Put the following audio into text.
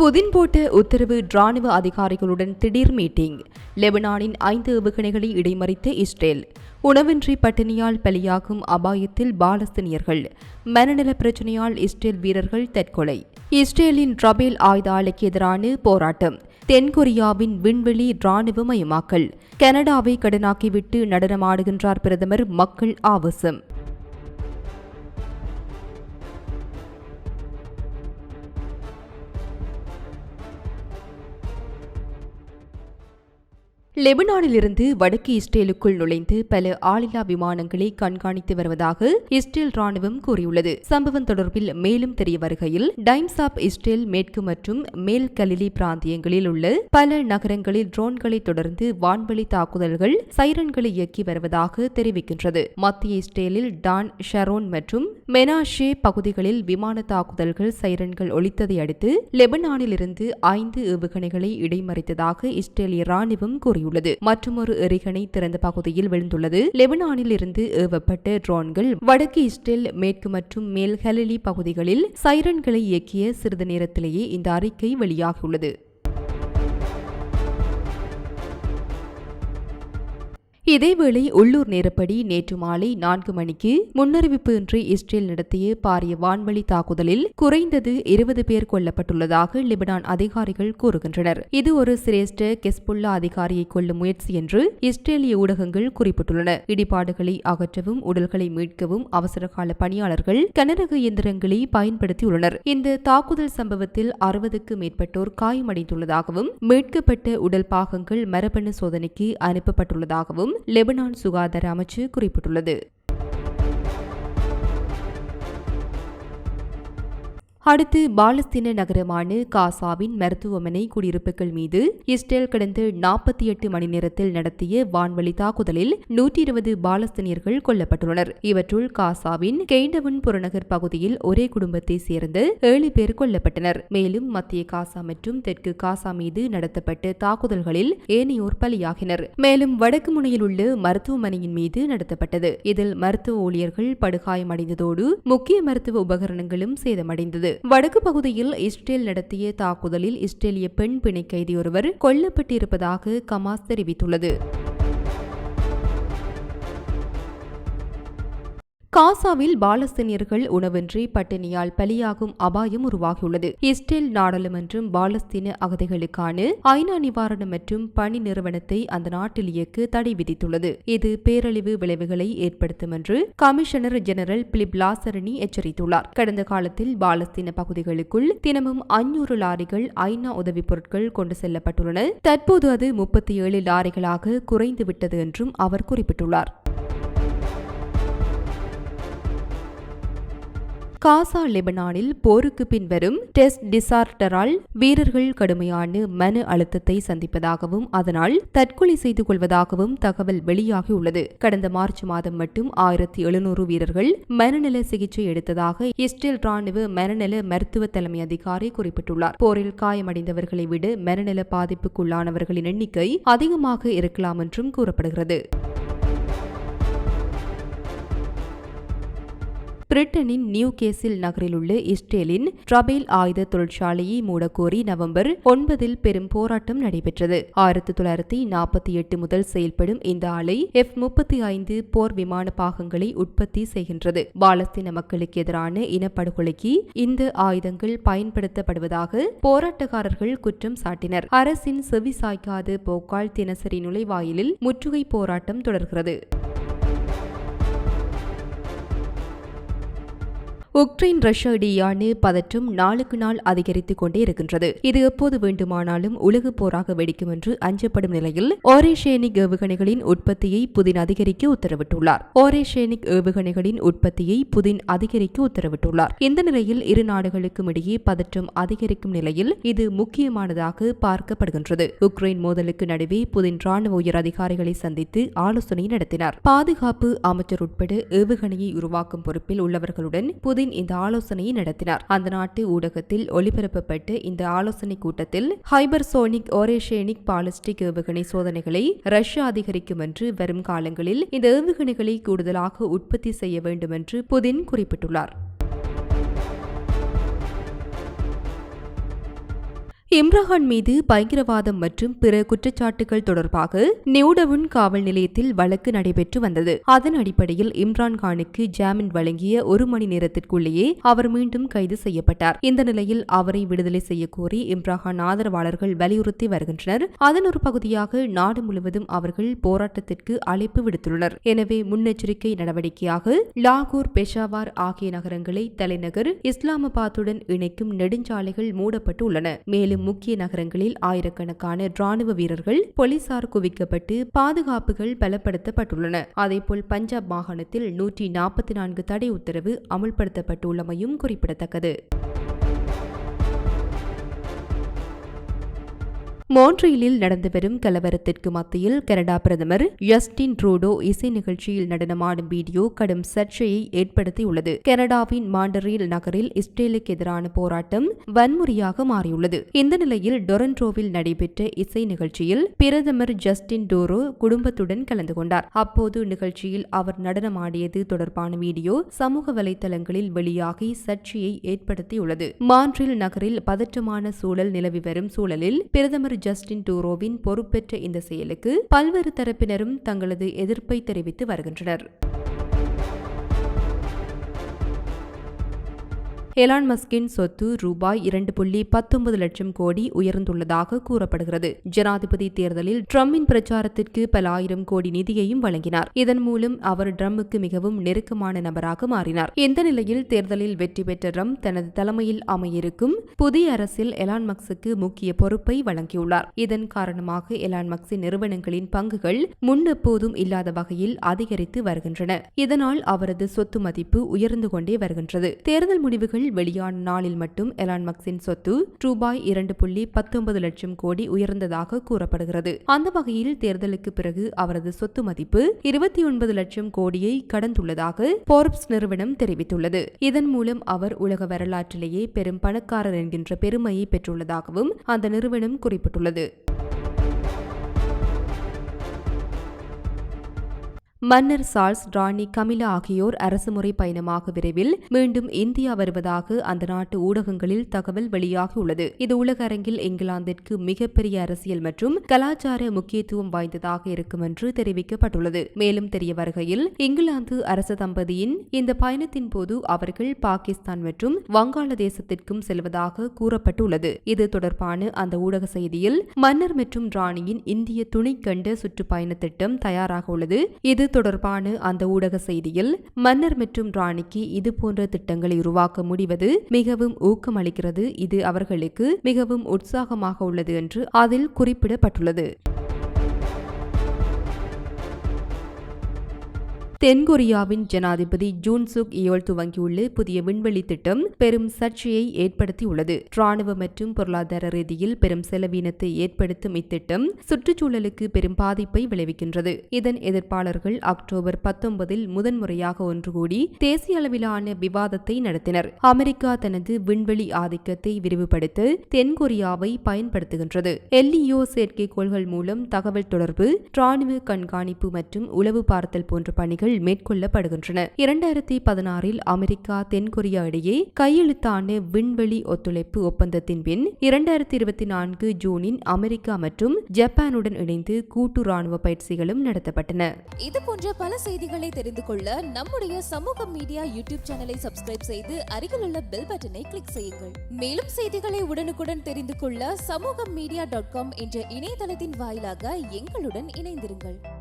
Putin போட்ட உத்தரவு ராணுவ அதிகாரிகளுடன் திடீர் மீட்டிங். லெபனானின் ஐந்து ஏவுகணைகளை இடைமறித்த இஸ்ரேல். உணவின்றி பட்டினியால் பலியாகும் அபாயத்தில் பாலஸ்தீனியர்கள். மனநல பிரச்சனையால் இஸ்ரேல் வீரர்கள் தற்கொலை. இஸ்ரேலின் ரபேல் ஆயுத ஆலைக்கு எதிரான போராட்டம். தென்கொரியாவின் விண்வெளி ராணுவமயமாக்கல். கனடாவை கடனாக்கிவிட்டு நடனமாடுகின்றார் பிரதமர் மக்கள் ஆவேசம். லெபனானிலிருந்து வடக்கு இஸ்ரேலுக்குள் நுழைந்து பல ஆளில்லா விமானங்களை கண்காணித்து வருவதாக இஸ்ரேல் ராணுவம் கூறியுள்ளது. சம்பவம் தொடர்பில் மேலும் தெரிய வருகையில் டைம்ஸ் ஆப் இஸ்ரேல் மேற்கு மற்றும் மேல் கலிலி பிராந்தியங்களில் உள்ள பல நகரங்களில் ட்ரோன்களை தொடர்ந்து வான்வெளி தாக்குதல்கள் சைரன்களை இயக்கி வருவதாக தெரிவிக்கின்றது. மத்திய இஸ்ரேலில் டான் ஷரோன் மற்றும் மெனாஷே பகுதிகளில் விமான தாக்குதல்கள் சைரன்கள் ஒழித்ததை அடுத்து லெபனானிலிருந்து ஐந்து ஏவுகணைகளை இடைமறித்ததாக இஸ்ரேலிய ராணுவம் கூறியுள்ளது. மற்றொரு எரிகணை திறந்த பகுதியில் விழுந்துள்ளது. லெபனானில் இருந்து ஏவப்பட்ட ட்ரோன்கள் வடக்கு இஸ்ரேல் மேற்கு மற்றும் மேல் ஹலிலி பகுதிகளில் சைரன்களை இயக்கிய சிறிது நேரத்திலேயே இந்த அறிக்கை வெளியாகியுள்ளது. இதேவேளை உள்ளூர் நேரப்படி நேற்று மாலை நான்கு மணிக்கு முன்னறிவிப்பு இஸ்ரேல் நடத்திய பாரிய வான்வழி தாக்குதலில் குறைந்தது இருபது பேர் கொல்லப்பட்டுள்ளதாக லெபனான் அதிகாரிகள் கூறுகின்றனர். இது ஒரு சிரேஷ்ட கெஸ்புல்லா அதிகாரியை கொல்லும் முயற்சி என்று இஸ்ரேலிய ஊடகங்கள் குறிப்பிட்டுள்ளன. இடிபாடுகளை அகற்றவும் உடல்களை மீட்கவும் அவசரகால பணியாளர்கள் கனரக இயந்திரங்களை பயன்படுத்தியுள்ளனர். இந்த தாக்குதல் சம்பவத்தில் அறுபதுக்கு மேற்பட்டோர் காயமடைந்துள்ளதாகவும் மீட்கப்பட்ட உடல் பாகங்கள் மரபணு சோதனைக்கு அனுப்பப்பட்டுள்ளதாகவும் லெபனான் சுகாதார அமைச்சு குறிப்பிட்டுள்ளது. அடுத்து பாலஸ்தீன நகரமான காசாவின் மருத்துவமனை குடியிருப்புகள் மீது இஸ்ரேல் கடந்த நாற்பத்தி எட்டு மணி நேரத்தில் நடத்திய வான்வழி தாக்குதலில் நூற்றி இருபது பாலஸ்தீனியர்கள் கொல்லப்பட்டுள்ளனர். இவற்றுள் காசாவின் கெய்டவன் புறநகர் பகுதியில் ஒரே குடும்பத்தை சேர்ந்த ஏழு பேர் கொல்லப்பட்டனர். மேலும் மத்திய காசா மற்றும் தெற்கு காசா மீது நடத்தப்பட்ட தாக்குதல்களில் ஏனையோர் பலியாகினர். மேலும் வடக்கு முனையில் உள்ள மருத்துவமனையின் மீது நடத்தப்பட்டது. இதில் மருத்துவ ஊழியர்கள் படுகாயமடைந்ததோடு முக்கிய மருத்துவ உபகரணங்களும் சேதமடைந்தது. வடக்கு பகுதியில் இஸ்ரேல் நடத்திய தாக்குதலில் இஸ்ரேலிய பெண் பிணை கைதி ஒருவர் கொல்லப்பட்டிருப்பதாக கமாஸ் தெரிவித்துள்ளது. காசாவில் பாலஸ்தீனியர்கள் உணவின்றி பட்டினியால் பலியாகும் அபாயம் உருவாகியுள்ளது. இஸ்ரேல் நாடாளுமன்றம் பாலஸ்தீன அகதிகளுக்கான ஐநா நிவாரணம் மற்றும் பணி நிறுவனத்தை அந்த நாட்டில் இயக்க தடை விதித்துள்ளது. இது பேரழிவு விளைவுகளை ஏற்படுத்தும் என்று கமிஷனர் ஜெனரல் பிலிப் லாசரணி எச்சரித்துள்ளார். கடந்த காலத்தில் பாலஸ்தீன பகுதிகளுக்குள் தினமும் அஞ்சூறு லாரிகள் ஐநா உதவிப் பொருட்கள் கொண்டு செல்லப்பட்டுள்ளன. தற்போது அது முப்பத்தி ஏழு லாரிகளாக குறைந்துவிட்டது என்றும் அவர் குறிப்பிட்டுள்ளார். காசா லெபனானில் போருக்கு பின் வரும் டெஸ்ட் டிசார்டரால் வீரர்கள் கடுமையான மன அழுத்தத்தை சந்திப்பதாகவும் அதனால் தற்கொலை செய்து கொள்வதாகவும் தகவல் வெளியாகியுள்ளது கடந்த மார்ச் மாதம் மட்டும் ஆயிரத்தி எழுநூறு வீரர்கள் மனநல சிகிச்சை எடுத்ததாக இஸ்ரேல் ராணுவ மனநல மருத்துவ தலைமை அதிகாரி குறிப்பிட்டுள்ளார். போரில் காயமடைந்தவர்களை விட மனநல பாதிப்புக்குள்ளானவர்களின் எண்ணிக்கை அதிகமாக இருக்கலாம் என்றும் கூறப்படுகிறது. பிரிட்டனின் நியூ கேசில் நகரில் உள்ள இஸ்ரேலின் ட்ரபேல் ஆயுத தொழிற்சாலையை மூடக்கோரி நவம்பர் ஒன்பதில் பெரும் போராட்டம் நடைபெற்றது. ஆயிரத்தி தொள்ளாயிரத்தி நாற்பத்தி எட்டு முதல் செயல்படும் இந்த ஆலை எஃப் முப்பத்தி ஐந்து போர் விமான பாகங்களை உற்பத்தி செய்கின்றது. பாலஸ்தீன மக்களுக்கு எதிரான இனப்படுகொலைக்கு இந்த ஆயுதங்கள் பயன்படுத்தப்படுவதாக போராட்டக்காரர்கள் குற்றம் சாட்டினர். அரசின் செவிசாய்க்காத போக்கால் தினசரி நுழைவாயிலில் முற்றுகை போராட்டம் தொடர்கிறது. உக்ரைன் ரஷ்யா இடையேயான பதற்றம் நாளுக்கு நாள் அதிகரித்துக் கொண்டே இருக்கின்றது. இது எப்போது வேண்டுமானாலும் உலக போராக வெடிக்கும் என்று அஞ்சப்படும் நிலையில் ஓரேஷேனிக் ஏவுகணைகளின் உற்பத்தியை புதின் அதிகரிக்க உத்தரவிட்டுள்ளார். ஓரேஷேனிக் ஏவுகணைகளின் உற்பத்தியை புதின் அதிகரிக்க உத்தரவிட்டுள்ளார். இந்த நிலையில் இரு நாடுகளுக்கும் இடையே பதற்றம் அதிகரிக்கும் நிலையில் இது முக்கியமானதாக பார்க்கப்படுகின்றது. உக்ரைன் மோதலுக்கு நடுவே புதின் ராணுவ உயர் அதிகாரிகளை சந்தித்து ஆலோசனை நடத்தினார். பாதுகாப்பு அமைச்சர் உட்பட ஏவுகணையை உருவாக்கும் பொறுப்பில் உள்ளவர்களுடன் புதின் இந்த ஆலோசனையை நடத்தினார். அந்த நாட்டு ஊடகத்தில் ஒளிபரப்பப்பட்டு இந்த ஆலோசனை கூட்டத்தில் ஹைபர்சோனிக் ஓரேஷேனிக் பாலிஸ்டிக் ஏவுகணை சோதனைகளை ரஷ்யா அதிகரிக்கும் என்று வரும் காலங்களில் இந்த ஏவுகணைகளை கூடுதலாக உற்பத்தி செய்ய வேண்டும் என்று புதின் குறிப்பிட்டுள்ளார். இம்ரான் மீது பயங்கரவாதம் மற்றும் பிற குற்றச்சாட்டுகள் தொடர்பாக நியூடவுன் காவல் நிலையத்தில் வழக்கு நடைபெற்று வந்தது. அதன் அடிப்படையில் இம்ரான் கானுக்கு ஜாமீன் வழங்கிய ஒரு மணி நேரத்திற்குள்ளேயே அவர் மீண்டும் கைது செய்யப்பட்டார். இந்த நிலையில் அவரை விடுதலை செய்ய கோரி இம்ரான் ஆதரவாளர்கள் வலியுறுத்தி வருகின்றனர். அதன் ஒரு பகுதியாக நாடு முழுவதும் அவர்கள் போராட்டத்திற்கு அழைப்பு விடுத்துள்ளனர். எனவே முன்னெச்சரிக்கை நடவடிக்கையாக லாகூர் பெஷாவார் ஆகிய நகரங்களை தலைநகர் இஸ்லாமாபாத்துடன் இணைக்கும் நெடுஞ்சாலைகள் மூடப்பட்டு உள்ளன மேலும் முக்கிய நகரங்களில் ஆயிரக்கணக்கான ராணுவ வீரர்கள் போலீசார் குவிக்கப்பட்டு பாதுகாப்புகள் பலப்படுத்தப்பட்டுள்ளன. அதேபோல் பஞ்சாப் மாகாணத்தில் நூற்றி நாற்பத்தி நான்கு தடை உத்தரவு அமுல்படுத்தப்பட்டுள்ளமையும் குறிப்பிடத்தக்கது. மோன்ட்ரியலில் நடந்து வரும் கலவரத்திற்கு மத்தியில் கனடா பிரதமர் ஜஸ்டின் ட்ரூடோ இசை நிகழ்ச்சியில் நடனமாடும் வீடியோ கடும் சர்ச்சையை ஏற்படுத்தியுள்ளது. கனடாவின் மாண்டரியல் நகரில் இஸ்ரேலுக்கு எதிரான போராட்டம் வன்முறையாக மாறியுள்ளது. இந்த நிலையில் டொரண்டோவில் நடைபெற்ற இசை நிகழ்ச்சியில் பிரதமர் ஜஸ்டின் டோரோ குடும்பத்துடன் கலந்து கொண்டார். அப்போது நிகழ்ச்சியில் அவர் நடனமாடியது தொடர்பான வீடியோ சமூக வலைதளங்களில் வெளியாகி சர்ச்சையை ஏற்படுத்தியுள்ளது. மான்ட்ரில் நகரில் பதற்றமான சூழல் நிலவி வரும் சூழலில் பிரதமர் ஜஸ்டின் டூரோவின் பொறுப்பேற்ற இந்த செயலுக்கு பல்வேறு தரப்பினரும் தங்களது எதிர்ப்பை தெரிவித்து வருகின்றனர். எலான் மஸ்கின் சொத்து ரூபாய் இரண்டு புள்ளி பத்தொன்பது லட்சம் கோடி உயர்ந்துள்ளதாக கூறப்படுகிறது. ஜனாதிபதி தேர்தலில் ட்ரம்பின் பிரச்சாரத்திற்கு பல ஆயிரம் கோடி நிதியையும் வழங்கினார். இதன் மூலம் அவர் ட்ரம்முக்கு மிகவும் நெருக்கமான நபராக மாறினார். இந்த நிலையில் தேர்தலில் வெற்றி பெற்ற ட்ரம்ப் தனது தலைமையில் அமையிருக்கும் புதிய அரசில் எலான் மக்ஸுக்கு முக்கிய பொறுப்பை வழங்கியுள்ளார். இதன் காரணமாக எலான் மக்ஸின் நிறுவனங்களின் பங்குகள் முன்னெப்போதும் இல்லாத வகையில் அதிகரித்து வருகின்றன. இதனால் அவரது சொத்து மதிப்பு உயர்ந்து கொண்டே வருகின்றது. தேர்தல் முடிவுகள் வெளியான நாளில் மட்டும் எலான் மக்ஸின் சொத்து ரூபாய் இரண்டு புள்ளி பத்தொன்பது லட்சம் கோடி உயர்ந்ததாக கூறப்படுகிறது. அந்த வகையில் தேர்தலுக்கு பிறகு அவரது சொத்து மதிப்பு இருபத்தி ஒன்பது லட்சம் கோடியை கடந்துள்ளதாக போர்ப்ஸ் நிறுவனம் தெரிவித்துள்ளது. இதன் மூலம் அவர் உலக வரலாற்றிலேயே பெரும் பணக்காரர் என்கின்ற பெருமையை பெற்றுள்ளதாகவும் அந்த நிறுவனம் குறிப்பிட்டுள்ளது. மன்னர் சார்ஸ் ராணி கமிலா ஆகியோர் அரசுமுறை பயணமாக விரைவில் மீண்டும் இந்தியா வருவதாக அந்த நாட்டு ஊடகங்களில் தகவல் வெளியாகியுள்ளது இது உலக அரங்கில் இங்கிலாந்திற்கு மிகப்பெரிய அரசியல் மற்றும் கலாச்சார முக்கியத்துவம் வாய்ந்ததாக இருக்கும் என்று தெரிவிக்கப்பட்டுள்ளது. மேலும் தெரிய வருகையில் இங்கிலாந்து அரச தம்பதியின் இந்த பயணத்தின் போது அவர்கள் பாகிஸ்தான் மற்றும் வங்காளதேசத்திற்கும் செல்வதாக கூறப்பட்டுள்ளது. இது தொடர்பான அந்த ஊடக செய்தியில் மன்னர் மற்றும் ராணியின் இந்திய துணை கண்ட சுற்றுப்பயண திட்டம் தயாராக உள்ளது. இது தொடர்பான அந்த ஊடக செய்தியில் மன்னர் மற்றும் ராணிக்கு இது போன்ற திட்டங்களை உருவாக்க முடிவது மிகவும் ஊக்கமளிக்கிறது இது அவர்களுக்கு மிகவும் உற்சாகமாக உள்ளது என்று அதில் குறிப்பிடப்பட்டுள்ளது. தென்கொரியாவின் ஜனாதிபதி ஜூன் சுக் இயோல் துவங்கியுள்ள புதிய விண்வெளி திட்டம் பெரும் சர்ச்சையை ஏற்படுத்தியுள்ளது. ராணுவ மற்றும் பொருளாதார ரீதியில் பெரும் செலவீனத்தை ஏற்படுத்தும் இத்திட்டம் சுற்றுச்சூழலுக்கு பெரும் பாதிப்பை விளைவிக்கின்றது. இதன் எதிர்ப்பாளர்கள் அக்டோபர் பத்தொன்பதில் முதன்முறையாக ஒன்று கூடி தேசிய அளவிலான விவாதத்தை நடத்தினர். அமெரிக்கா தனது விண்வெளி ஆதிக்கத்தை விரிவுபடுத்த தென்கொரியாவை பயன்படுத்துகின்றது. எல்லியோ செயற்கைக்கோள்கள் மூலம் தகவல் தொடர்பு ராணுவ கண்காணிப்பு மற்றும் உளவு பார்த்தல் போன்ற பணிகள் முயற்சிகள் மேற்கொள்ளப்படுகின்றன. இரண்டாயிரத்தி பதினாறில் அமெரிக்கா தென்கொரியா இடையே கையெழுத்தான விண்வெளி ஒத்துழைப்பு ஒப்பந்தத்தின் பின் இரண்டாயிரத்தி இருபத்தி நான்கு ஜூனின் அமெரிக்கா மற்றும் ஜப்பானுடன் இணைந்து கூட்டு ராணுவ பயிற்சிகளும் நடத்தப்பட்டன. இது போன்ற பல செய்திகளை தெரிந்து கொள்ள நம்முடைய சமூக மீடியா யூடியூப் சேனலை சப்ஸ்கிரைப் செய்து அருகில் உள்ள பெல் பட்டனை கிளிக் செய்யுங்கள். மேலும் செய்திகளை உடனுக்குடன் தெரிந்து கொள்ள சமூக மீடியா டாட் காம் என்ற இணையதளத்தின் வாயிலாக எங்களுடன் இணைந்திருங்கள்.